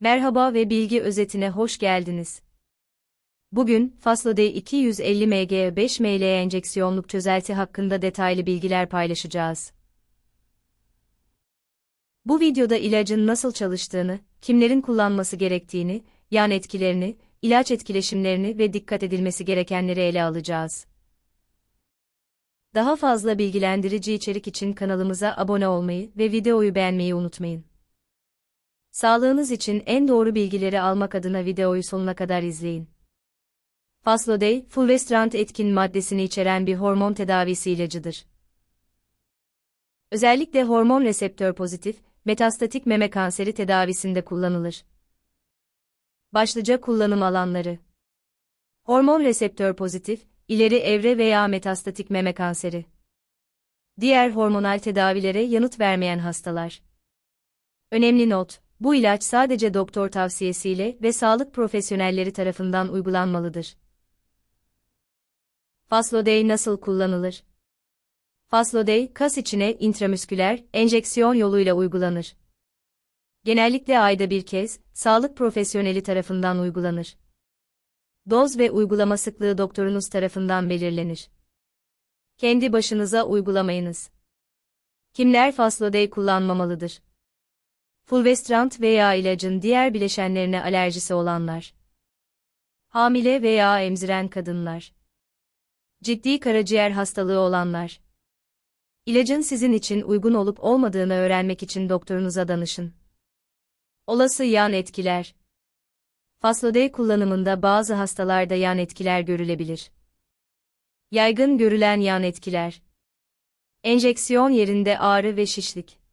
Merhaba ve bilgi özetine hoş geldiniz. Bugün, Faslodex 250 mg 5 ml enjeksiyonluk çözelti hakkında detaylı bilgiler paylaşacağız. Bu videoda ilacın nasıl çalıştığını, kimlerin kullanması gerektiğini, yan etkilerini, ilaç etkileşimlerini ve dikkat edilmesi gerekenleri ele alacağız. Daha fazla bilgilendirici içerik için kanalımıza abone olmayı ve videoyu beğenmeyi unutmayın. Sağlığınız için en doğru bilgileri almak adına videoyu sonuna kadar izleyin. Faslodex, fulvestrant etkin maddesini içeren bir hormon tedavisi ilacıdır. Özellikle hormon reseptör pozitif, metastatik meme kanseri tedavisinde kullanılır. Başlıca kullanım alanları Hormon reseptör pozitif, ileri evre veya metastatik meme kanseri. Diğer hormonal tedavilere yanıt vermeyen hastalar. Önemli not, bu ilaç sadece doktor tavsiyesiyle ve sağlık profesyonelleri tarafından uygulanmalıdır. Faslodex nasıl kullanılır? Faslodex, kas içine intramüsküler enjeksiyon yoluyla uygulanır. Genellikle ayda bir kez, sağlık profesyoneli tarafından uygulanır. Doz ve uygulama sıklığı doktorunuz tarafından belirlenir. Kendi başınıza uygulamayınız. Kimler Faslodex kullanmamalıdır? Fulvestrant veya ilacın diğer bileşenlerine alerjisi olanlar. Hamile veya emziren kadınlar. Ciddi karaciğer hastalığı olanlar. İlacın sizin için uygun olup olmadığını öğrenmek için doktorunuza danışın. Olası yan etkiler. Faslodex kullanımında bazı hastalarda yan etkiler görülebilir. Yaygın görülen yan etkiler. Enjeksiyon yerinde ağrı ve şişlik.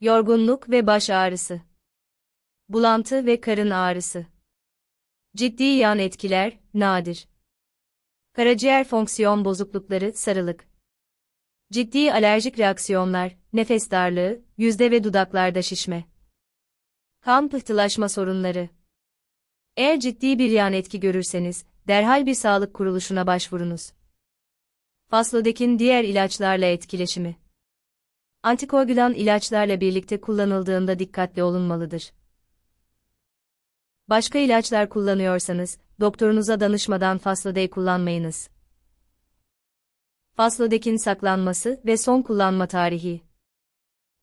Yorgunluk ve baş ağrısı. Bulantı ve karın ağrısı. Ciddi yan etkiler, nadir. Karaciğer fonksiyon bozuklukları, sarılık. Ciddi alerjik reaksiyonlar, nefes darlığı, yüzde ve dudaklarda şişme. Kan pıhtılaşma sorunları. Eğer ciddi bir yan etki görürseniz, derhal bir sağlık kuruluşuna başvurunuz. Faslodekin diğer ilaçlarla etkileşimi. Antikoagülan ilaçlarla birlikte kullanıldığında dikkatli olunmalıdır. Başka ilaçlar kullanıyorsanız, doktorunuza danışmadan Faslodex kullanmayınız. Faslodekin saklanması ve son kullanma tarihi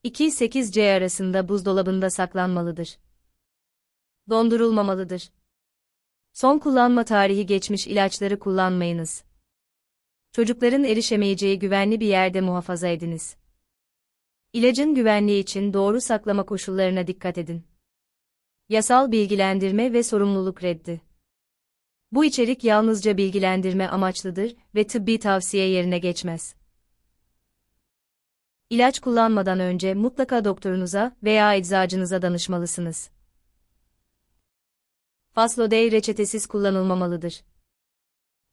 2-8C arasında buzdolabında saklanmalıdır. Dondurulmamalıdır. Son kullanma tarihi geçmiş ilaçları kullanmayınız. Çocukların erişemeyeceği güvenli bir yerde muhafaza ediniz. İlacın güvenliği için doğru saklama koşullarına dikkat edin. Yasal bilgilendirme ve sorumluluk reddi. Bu içerik yalnızca bilgilendirme amaçlıdır ve tıbbi tavsiye yerine geçmez. İlaç kullanmadan önce mutlaka doktorunuza veya eczacınıza danışmalısınız. Faslodex reçetesiz kullanılmamalıdır.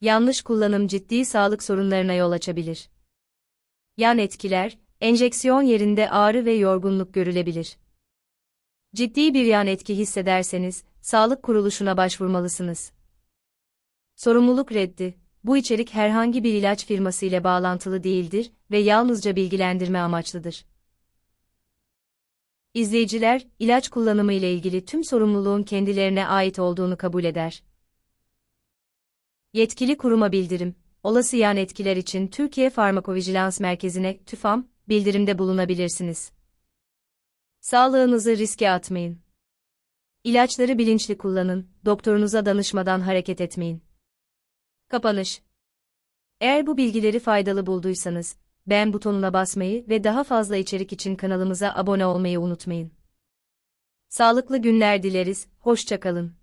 Yanlış kullanım ciddi sağlık sorunlarına yol açabilir. Yan etkiler, enjeksiyon yerinde ağrı ve yorgunluk görülebilir. Ciddi bir yan etki hissederseniz, sağlık kuruluşuna başvurmalısınız. Sorumluluk reddi, bu içerik herhangi bir ilaç firması ile bağlantılı değildir ve yalnızca bilgilendirme amaçlıdır. İzleyiciler, ilaç kullanımı ile ilgili tüm sorumluluğun kendilerine ait olduğunu kabul eder. Yetkili kuruma bildirim, olası yan etkiler için Türkiye Farmakovijilans Merkezi'ne, TÜFAM, bildirimde bulunabilirsiniz. Sağlığınızı riske atmayın. İlaçları bilinçli kullanın, doktorunuza danışmadan hareket etmeyin. Kapanış Eğer bu bilgileri faydalı bulduysanız, beğen butonuna basmayı ve daha fazla içerik için kanalımıza abone olmayı unutmayın. Sağlıklı günler dileriz, hoşçakalın.